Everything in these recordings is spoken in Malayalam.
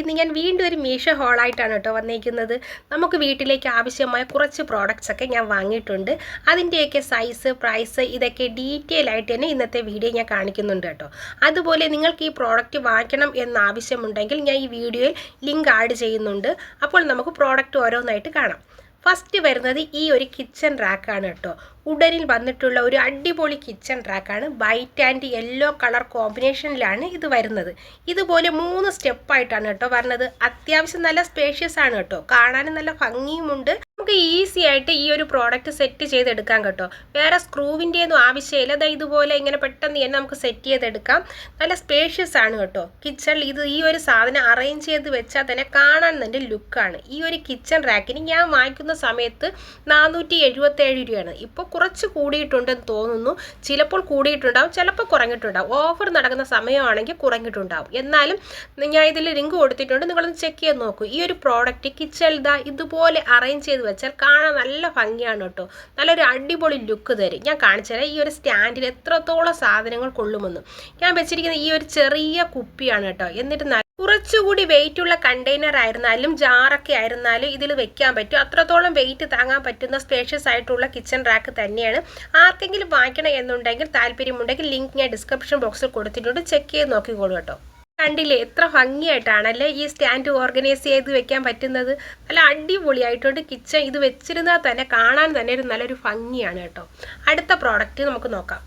ഇന്ന് ഞാൻ വീണ്ടും ഒരു മീഷോ ഹോളായിട്ടാണ് കേട്ടോ വന്നിരിക്കുന്നത് നമുക്ക് വീട്ടിലേക്ക് ആവശ്യമായ കുറച്ച് പ്രോഡക്റ്റ്സ് ഒക്കെ ഞാൻ വാങ്ങിയിട്ടുണ്ട്. അതിന്റെയൊക്കെ സൈസ് പ്രൈസ് ഇതൊക്കെ ഡീറ്റെയിൽ ആയിട്ട് തന്നെ ഇന്നത്തെ വീഡിയോ ഞാൻ കാണിക്കുന്നുണ്ട് കേട്ടോ. അതുപോലെ നിങ്ങൾക്ക് ഈ പ്രോഡക്റ്റ് വാങ്ങിക്കണം എന്ന് ആവശ്യമുണ്ടെങ്കിൽ ഞാൻ ഈ വീഡിയോയിൽ ലിങ്ക് ആഡ് ചെയ്യുന്നുണ്ട്. അപ്പോൾ നമുക്ക് പ്രോഡക്റ്റ് ഓരോന്നായിട്ട് കാണാം. ഫസ്റ്റ് വരുന്നത് ഈ ഒരു കിച്ചൺ റാക്കാണ് കേട്ടോ. ഉടനിൽ വന്നിട്ടുള്ള ഒരു അടിപൊളി കിച്ചൺ റാക്കാണ് വൈറ്റ് ആൻഡ് യെല്ലോ കളർ കോമ്പിനേഷനിലാണ് ഇത് വരുന്നത്. ഇതുപോലെ മൂന്ന് സ്റ്റെപ്പായിട്ടാണ് കേട്ടോ വരുന്നത് അത്യാവശ്യം നല്ല സ്പേഷ്യസ് ആണ് കേട്ടോ. കാണാനും നല്ല ഭംഗിയുമുണ്ട്. നമുക്ക് ഈസി ആയിട്ട് ഈ ഒരു പ്രോഡക്റ്റ് സെറ്റ് ചെയ്തെടുക്കാം കേട്ടോ. വേറെ സ്ക്രൂവിന്റെ ഒന്നും ആവശ്യമില്ല. അതാ ഇതുപോലെ ഇങ്ങനെ പെട്ടെന്ന് തന്നെ നമുക്ക് സെറ്റ് ചെയ്തെടുക്കാം. നല്ല സ്പേഷ്യസ് ആണ് കേട്ടോ. കിച്ചണിൽ ഇത് ഈ ഒരു സാധനം അറേഞ്ച് ചെയ്ത് വെച്ചാൽ തന്നെ കാണാൻ തന്നെ ലുക്കാണ് ഈ ഒരു കിച്ചൺ റാക്കിന് ഞാൻ വാങ്ങിക്കുന്ന സമയത്ത് നാനൂറ്റി എഴുപത്തേഴ് രൂപയാണ്. ഇപ്പോൾ കുറച്ച് കൂടിയിട്ടുണ്ടെന്ന് തോന്നുന്നു. ചിലപ്പോൾ കൂടിയിട്ടുണ്ടാവും ചിലപ്പോൾ കുറഞ്ഞിട്ടുണ്ടാവും. ഓഫർ നടക്കുന്ന സമയമാണെങ്കിൽ കുറഞ്ഞിട്ടുണ്ടാവും. എന്നാലും ഞാൻ ഇതിൽ ലിങ്ക് കൊടുത്തിട്ടുണ്ട്. നിങ്ങളൊന്ന് ചെക്ക് ചെയ്ത് നോക്കൂ. ഈ ഒരു പ്രോഡക്റ്റ് ഇതാ ഇതുപോലെ അറേഞ്ച് ചെയ്ത് വെച്ചാൽ കാണാൻ നല്ല ഭംഗിയാണ് കേട്ടോ. നല്ലൊരു അടിപൊളി ലുക്ക് തരും. ഞാൻ കാണിച്ചു തരാം. ഈ ഒരു സ്റ്റാൻഡിൽ എത്രത്തോളം സാധനങ്ങൾ കൊള്ളുമെന്ന്. ഞാൻ വെച്ചിരിക്കുന്ന ഈ ഒരു ചെറിയ കുപ്പിയാണ് കേട്ടോ. എന്നിട്ട് കുറച്ചുകൂടി വെയിറ്റ് ഉള്ള കണ്ടെയ്നർ ആയിരുന്നാലും ജാറൊക്കെ ആയിരുന്നാലും ഇതിൽ വെക്കാൻ പറ്റും. അത്രത്തോളം വെയിറ്റ് താങ്ങാൻ പറ്റുന്ന സ്പേഷ്യസ് ആയിട്ടുള്ള കിച്ചൺ റാക്ക് തന്നെയാണ്. ആർക്കെങ്കിലും വാങ്ങിക്കണം എന്നുണ്ടെങ്കിൽ താല്പര്യമുണ്ടെങ്കിൽ ലിങ്ക് ഞാൻ ഡിസ്ക്രിപ്ഷൻ ബോക്സിൽ കൊടുത്തിട്ടുണ്ട്. ചെക്ക് ചെയ്ത് നോക്കിക്കോളൂ കേട്ടോ. കണ്ടില്ലേ? എത്ര ഭംഗിയായിട്ടാണല്ലേ ഈ സ്റ്റാൻഡ് ഓർഗനൈസ് ചെയ്ത് വെക്കാൻ പറ്റുന്നത്. നല്ല അടിപൊളിയായിട്ടുണ്ട് കിച്ചൺ ഇത് വെച്ചിരുന്നാൽ തന്നെ കാണാൻ തന്നെ ഒരു നല്ലൊരു ഭംഗിയാണ് കേട്ടോ. അടുത്ത പ്രോഡക്റ്റ് നമുക്ക് നോക്കാം.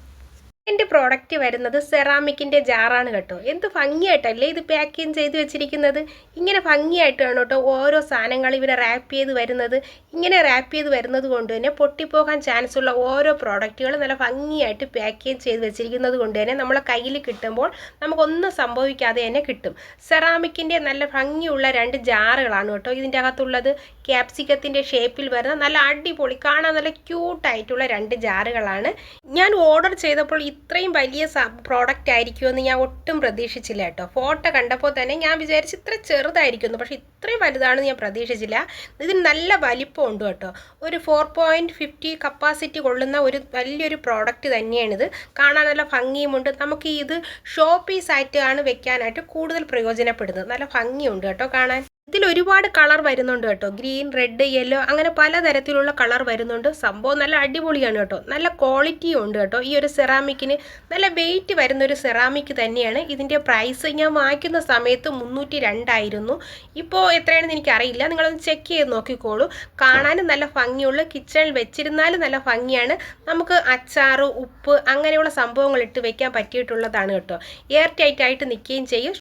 എന്റെ പ്രോഡക്റ്റ് വരുന്നത് സെറാമിക്കിന്റെ ജാറാണ് കേട്ടോ. എന്ത് ഭംഗിയായിട്ടല്ലേ ഇത് പാക്കിങ് ചെയ്ത് വെച്ചിരിക്കുന്നത്? ഇങ്ങനെ ഭംഗിയായിട്ടാണ് കേട്ടോ ഓരോ സാധനങ്ങൾ ഇവരെ റാപ്പ് ചെയ്ത് വരുന്നത്. ഇങ്ങനെ റാപ്പ് ചെയ്ത് വരുന്നത് കൊണ്ട് തന്നെ പൊട്ടിപ്പോകാൻ ചാൻസ് ഉള്ള ഓരോ പ്രോഡക്റ്റുകൾ നല്ല ഭംഗിയായിട്ട് പാക്കേജ് ചെയ്ത് വെച്ചിരിക്കുന്നത് കൊണ്ട് തന്നെ നമ്മളെ കയ്യിൽ കിട്ടുമ്പോൾ നമുക്കൊന്നും സംഭവിക്കാതെ തന്നെ കിട്ടും. സെറാമിക്കിന്റെ നല്ല ഭംഗിയുള്ള രണ്ട് ജാറുകളാണ് കേട്ടോ ഇതിന്റെ അകത്തുള്ളത്. ക്യാപ്സിക്കത്തിന്റെ ഷേപ്പിൽ വരുന്ന നല്ല അടിപൊളി കാണാൻ നല്ല ക്യൂട്ടായിട്ടുള്ള രണ്ട് ജാറുകളാണ് ഞാൻ ഓർഡർ ചെയ്തപ്പോൾ ഇത്രയും വലിയ പ്രോഡക്റ്റ് ആയിരിക്കും എന്ന് ഞാൻ ഒട്ടും പ്രതീക്ഷിച്ചില്ല കേട്ടോ. ഫോട്ടോ കണ്ടപ്പോൾ തന്നെ ഞാൻ വിചാരിച്ചു ഇത്ര ചെറുതായിരിക്കുന്നു. പക്ഷേ ഇത്രയും വലുതാണെന്ന് ഞാൻ പ്രതീക്ഷിച്ചില്ല. ഇതിന് നല്ല വലിപ്പമുണ്ട് കേട്ടോ. ഒരു ഫോർ പോയിന്റ് ഫിഫ്റ്റി കപ്പാസിറ്റി കൊള്ളുന്ന ഒരു വലിയൊരു പ്രോഡക്റ്റ് തന്നെയാണിത്. കാണാൻ നല്ല ഭംഗിയുമുണ്ട്. നമുക്ക് ഇത് ഷോ പീസായിട്ടാണ് വെക്കാനായിട്ട് കൂടുതൽ പ്രയോജനപ്പെടുന്നത്. നല്ല ഭംഗിയുണ്ട് കേട്ടോ കാണാൻ. ഇതിൽ ഒരുപാട് കളർ വരുന്നുണ്ട് കേട്ടോ. ഗ്രീൻ റെഡ് യെല്ലോ അങ്ങനെ പലതരത്തിലുള്ള കളർ വരുന്നുണ്ട്. സംഭവം നല്ല അടിപൊളിയാണ് കേട്ടോ. നല്ല ക്വാളിറ്റിയും ഉണ്ട് കേട്ടോ. ഈ ഒരു സെറാമിക്കിന് നല്ല വെയിറ്റ് വരുന്ന ഒരു സെറാമിക് തന്നെയാണ്. ഇതിന്റെ പ്രൈസ് ഞാൻ വാങ്ങിക്കുന്ന സമയത്ത് മുന്നൂറ്റി രണ്ടായിരുന്നു ഇപ്പോൾ എത്രയാണെന്ന് എനിക്കറിയില്ല. നിങ്ങളൊന്ന് ചെക്ക് ചെയ്ത് നോക്കിക്കോളൂ. കാണാനും നല്ല ഭംഗിയുള്ള കിച്ചണിൽ വെച്ചിരുന്നാലും നല്ല ഭംഗിയാണ്. നമുക്ക് അച്ചാറ് ഉപ്പ് അങ്ങനെയുള്ള സംഭവങ്ങൾ ഇട്ട് വെക്കാൻ പറ്റിയിട്ടുള്ളതാണ് കേട്ടോ. എയർ ടൈറ്റ് ആയിട്ട് നിൽക്കുകയും ചെയ്യും.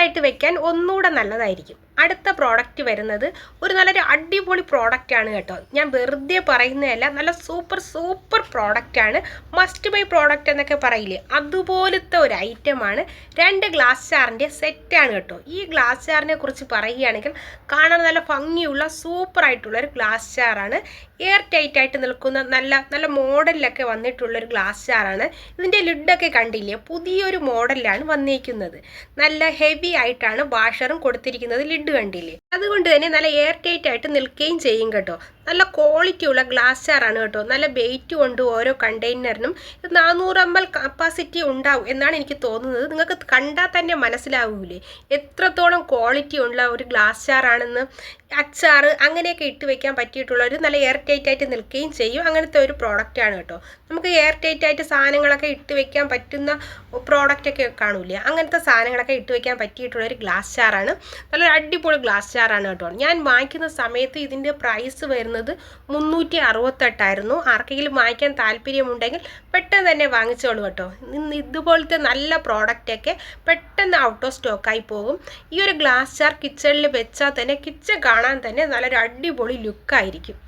ആയിട്ട് വെക്കാൻ ഒന്നുകൂടെ നല്ലതായിരിക്കും. അടുത്ത പ്രോഡക്റ്റ് വരുന്നത് ഒരു നല്ലൊരു അടിപൊളി പ്രോഡക്റ്റ് ആണ് കേട്ടോ. ഞാൻ വെറുതെ പറയുന്നതല്ല നല്ല സൂപ്പർ സൂപ്പർ പ്രോഡക്റ്റ് ആണ്. മസ്റ്റ് ബൈ പ്രോഡക്റ്റ് എന്നൊക്കെ പറയില്ലേ? അതുപോലത്തെ ഒരു ഐറ്റമാണ് രണ്ട് ഗ്ലാസ് ചാറിന്റെ സെറ്റാണ് കേട്ടോ. ഈ ഗ്ലാസ് ചാറിനെ കുറിച്ച് പറയുകയാണെങ്കിൽ കാണാൻ നല്ല ഭംഗിയുള്ള സൂപ്പർ ആയിട്ടുള്ള ഒരു ഗ്ലാസ് ചാറാണ് എയർ ടൈറ്റ് ആയിട്ട് നിൽക്കുന്ന നല്ല നല്ല മോഡലിലൊക്കെ വന്നിട്ടുള്ള ഒരു ഗ്ലാസ് ചാറാണ് ഇതിന്റെ ലിഡൊക്കെ കണ്ടില്ലേ? പുതിയൊരു മോഡലിലാണ് വന്നിരിക്കുന്നത് നല്ല ഹെവി ആയിട്ടാണ് വാഷറും കൊടുത്തിരിക്കുന്നത്. ലിഡ് കണ്ടില്ലേ? അതുകൊണ്ട് തന്നെ നല്ല എയർ ടൈറ്റ് ആയിട്ട് നിൽക്കുകയും ചെയ്യും കേട്ടോ. നല്ല ക്വാളിറ്റി ഉള്ള ഗ്ലാസ് ചാറാണ് കേട്ടോ. നല്ല വെയിറ്റ് കൊണ്ട് ഓരോ കണ്ടെയ്നറിനും ഇത് നാനൂറ് എം കപ്പാസിറ്റി ഉണ്ടാവും എന്നാണ് എനിക്ക് തോന്നുന്നത്. നിങ്ങൾക്ക് കണ്ടാൽ തന്നെ മനസ്സിലാവൂലേ. എത്രത്തോളം ക്വാളിറ്റി ഉള്ള ഒരു ഗ്ലാസ് ചാറാണെന്ന് അച്ചാർ അങ്ങനെയൊക്കെ ഇട്ട് വെക്കാൻ പറ്റിയിട്ടുള്ള ഒരു നല്ല എയർ ടൈറ്റ് ആയിട്ട് നിൽക്കുകയും ചെയ്യും. അങ്ങനത്തെ ഒരു പ്രോഡക്റ്റ് ആണ് കേട്ടോ. നമുക്ക് എയർ ടൈറ്റ് ആയിട്ട് സാധനങ്ങളൊക്കെ ഇട്ട് വെക്കാൻ പറ്റുന്ന പ്രോഡക്റ്റൊക്കെ കാണൂലേ. അങ്ങനത്തെ സാധനങ്ങളൊക്കെ ഇട്ട് വെക്കാൻ പറ്റിയിട്ടുള്ള ഒരു ഗ്ലാസ് ചാറാണ് നല്ലൊരു അടിപൊളി ഗ്ലാസ് ചാറാണ് കേട്ടോ. ഞാൻ വാങ്ങിക്കുന്ന സമയത്ത് ഇതിന്റെ പ്രൈസ് വരുന്നത് മുന്നൂറ്റി അറുപത്തെട്ടായിരുന്നു ആർക്കെങ്കിലും വാങ്ങിക്കാൻ താല്പര്യമുണ്ടെങ്കിൽ പെട്ടെന്ന് തന്നെ വാങ്ങിച്ചോളൂ കേട്ടോ. ഇതുപോലത്തെ നല്ല പ്രോഡക്റ്റൊക്കെ പെട്ടെന്ന് ഔട്ട് ഓഫ് സ്റ്റോക്കായി പോകും. ഈ ഒരു ഗ്ലാസ് ചാർ കിച്ചണിൽ വെച്ചാൽ തന്നെ കിച്ചൺ കാണാൻ തന്നെ നല്ലൊരു അടിപൊളി ലുക്കായിരിക്കും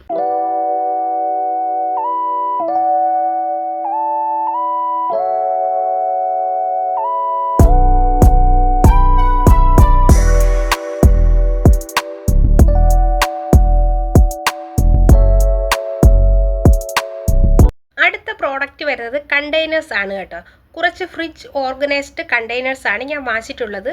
കണ്ടെയ്നേഴ്സ് ആണ് കേട്ടോ. കുറച്ച് ഫ്രിഡ്ജ് ഓർഗനൈസ്ഡ് കണ്ടെയ്നേഴ്സ് ആണ് ഞാൻ വാങ്ങിച്ചിട്ടുള്ളത്.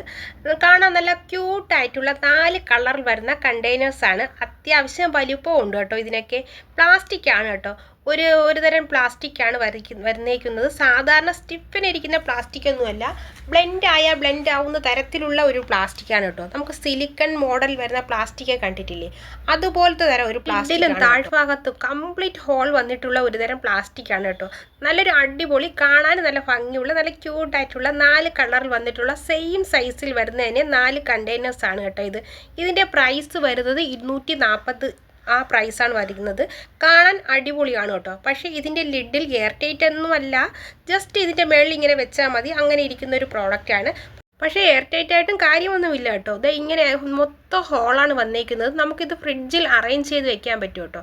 കാണാൻ നല്ല ക്യൂട്ടായിട്ടുള്ള നാല് കളറിൽ വരുന്ന കണ്ടെയ്നേഴ്സ് ആണ്. അത്യാവശ്യം വലിപ്പവും ഉണ്ട് കേട്ടോ ഇതിനൊക്കെ. പ്ലാസ്റ്റിക് ആണ് കേട്ടോ. ഒരു ഒരു തരം പ്ലാസ്റ്റിക്കാണ് വരയ്ക്കുന്ന വരുന്നേക്കുന്നത്. സാധാരണ സ്റ്റിഫിനിരിക്കുന്ന പ്ലാസ്റ്റിക് ഒന്നുമല്ല. ബ്ലെൻഡ് ആയ ബ്ലെൻഡ് ആവുന്ന തരത്തിലുള്ള ഒരു പ്ലാസ്റ്റിക്കാണ് കേട്ടോ. നമുക്ക് സിലിക്കൺ മോഡൽ വരുന്ന പ്ലാസ്റ്റിക്കെ കണ്ടിട്ടില്ലേ? അതുപോലത്തെ തരം ഒരു പ്ലാസ്റ്റിക്കിലും താഴ്ഭാഗത്ത് കംപ്ലീറ്റ് ഹോൾ വന്നിട്ടുള്ള ഒരു തരം പ്ലാസ്റ്റിക് ആണ് കേട്ടോ. നല്ലൊരു അടിപൊളി കാണാൻ നല്ല ഭംഗിയുള്ള നല്ല ക്യൂട്ടായിട്ടുള്ള നാല് കളറിൽ വന്നിട്ടുള്ള സെയിം സൈസിൽ വരുന്നതിന് നാല് കണ്ടെയ്നേഴ്സാണ് കേട്ടോ ഇത്. ഇതിന്റെ പ്രൈസ് വരുന്നത് ഇരുന്നൂറ്റി നാൽപ്പത് ആ പ്രൈസാണ് വരുന്നത്. കാണാൻ അടിപൊളിയാണ് കേട്ടോ. പക്ഷേ ഇതിന്റെ ലിഡിൽ എയർ ടൈറ്റ് ഒന്നുമല്ല ജസ്റ്റ് ഇതിന്റെ മേളിൽ ഇങ്ങനെ വെച്ചാൽ മതി. അങ്ങനെ ഇരിക്കുന്ന ഒരു പ്രോഡക്റ്റാണ് പക്ഷേ എയർ ടൈറ്റ് ആയിട്ടും കാര്യമൊന്നുമില്ല കേട്ടോ. ഇത് ഇങ്ങനെ മൊത്തം ഹോളാണ് വന്നേക്കുന്നത്. നമുക്കിത് ഫ്രിഡ്ജിൽ അറേഞ്ച് ചെയ്ത് വെക്കാൻ പറ്റും കേട്ടോ.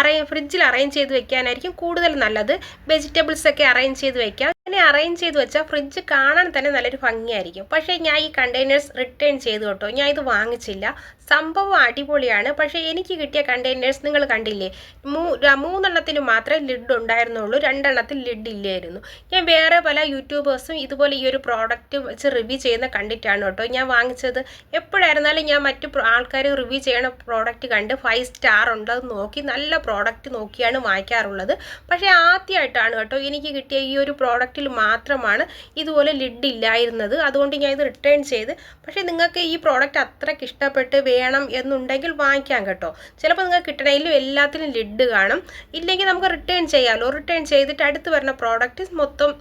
അറേ ഫ്രിഡ്ജിൽ അറേഞ്ച് ചെയ്ത് വെക്കാനായിരിക്കും കൂടുതൽ നല്ലത്. വെജിറ്റബിൾസ് ഒക്കെ അറേഞ്ച് ചെയ്ത് വെക്കാം. അങ്ങനെ അറേഞ്ച് ചെയ്ത് വെച്ചാൽ ഫ്രിഡ്ജ് കാണാൻ തന്നെ നല്ലൊരു ഭംഗിയായിരിക്കും. പക്ഷേ ഞാൻ ഈ കണ്ടെയ്നേഴ്സ് റിട്ടേൺ ചെയ്തു കേട്ടോ. ഞാൻ ഇത് വാങ്ങിച്ചില്ല. സംഭവം അടിപൊളിയാണ്. പക്ഷേ എനിക്ക് കിട്ടിയ കണ്ടെയ്നേഴ്സ് നിങ്ങൾ കണ്ടില്ലേ? മൂ മൂന്നെണ്ണത്തിന് മാത്രമേ ലിഡ് ഉണ്ടായിരുന്നുള്ളൂ. രണ്ടെണ്ണത്തിൽ ലിഡ് ഇല്ലായിരുന്നു. ഞാൻ വേറെ പല യൂട്യൂബേഴ്സും ഇതുപോലെ ഈ ഒരു പ്രോഡക്റ്റ് വെച്ച് റിവ്യൂ ചെയ്യുന്ന കണ്ടിട്ടാണ് കേട്ടോ. ഞാൻ വാങ്ങിച്ചത് എപ്പോഴായിരുന്നാലും ഞാൻ മറ്റു ആൾക്കാർ റിവ്യൂ ചെയ്യണ പ്രോഡക്റ്റ് കണ്ട് ഫൈവ് സ്റ്റാർ ഉണ്ടോ. നോക്കി നല്ല പ്രോഡക്റ്റ് നോക്കിയാണ് വാങ്ങിക്കാറുള്ളത്. പക്ഷേ ആദ്യമായിട്ടാണ് കേട്ടോ എനിക്ക് കിട്ടിയ ഈ ഒരു പ്രോഡക്റ്റിൽ മാത്രമാണ് ഇതുപോലെ ലിഡ് ഇല്ലായിരുന്നത്. അതുകൊണ്ട് ഞാൻ ഇത് റിട്ടേൺ ചെയ്ത്. പക്ഷേ നിങ്ങൾക്ക് ഈ പ്രോഡക്റ്റ് അത്രയ്ക്ക് ഇഷ്ടപ്പെട്ട് വേണം എന്നുണ്ടെങ്കിൽ വാങ്ങിക്കാം കേട്ടോ. ചിലപ്പോൾ നിങ്ങൾക്ക് കിട്ടണമെങ്കിലും എല്ലാത്തിനും ലിഡ് കാണും. ഇല്ലെങ്കിൽ നമുക്ക് റിട്ടേൺ ചെയ്യാമല്ലോ റിട്ടേൺ ചെയ്തിട്ട് അടുത്ത് വരുന്ന പ്രോഡക്റ്റ് മൊത്തം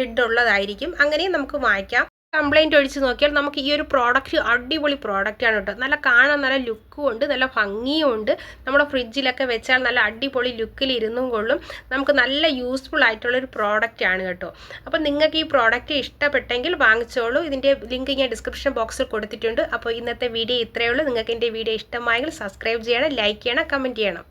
ലിഡ് ഉള്ളതായിരിക്കും. അങ്ങനെയും നമുക്ക് വാങ്ങിക്കാം. കംപ്ലൈന്റ് ഒഴിച്ച് നോക്കിയാൽ നമുക്ക് ഈ ഒരു പ്രോഡക്റ്റ് അടിപൊളി പ്രോഡക്റ്റാണ് കേട്ടോ. നല്ല കാണാൻ നല്ല ലുക്കും ഉണ്ട് നല്ല ഭംഗിയും ഉണ്ട്. നമ്മുടെ ഫ്രിഡ്ജിലൊക്കെ വെച്ചാൽ നല്ല അടിപൊളി ലുക്കിൽ ഇരുന്നും കൊള്ളും. നമുക്ക് നല്ല യൂസ്ഫുൾ ആയിട്ടുള്ള ആയിട്ടുള്ളൊരു പ്രോഡക്റ്റാണ് കേട്ടോ. അപ്പോൾ നിങ്ങൾക്ക് ഈ പ്രോഡക്റ്റ് ഇഷ്ടപ്പെട്ടെങ്കിൽ വാങ്ങിച്ചോളൂ. ഇതിന്റെ ലിങ്ക് ഞാൻ ഡിസ്ക്രിപ്ഷൻ ബോക്സിൽ കൊടുത്തിട്ടുണ്ട്. അപ്പോൾ ഇന്നത്തെ വീഡിയോ ഇത്രയേ ഉള്ളൂ. നിങ്ങൾക്ക് എന്റെ വീഡിയോ ഇഷ്ടമായെങ്കിൽ സബ്സ്ക്രൈബ് ചെയ്യണം ലൈക്ക് ചെയ്യണം കമന്റ് ചെയ്യണം.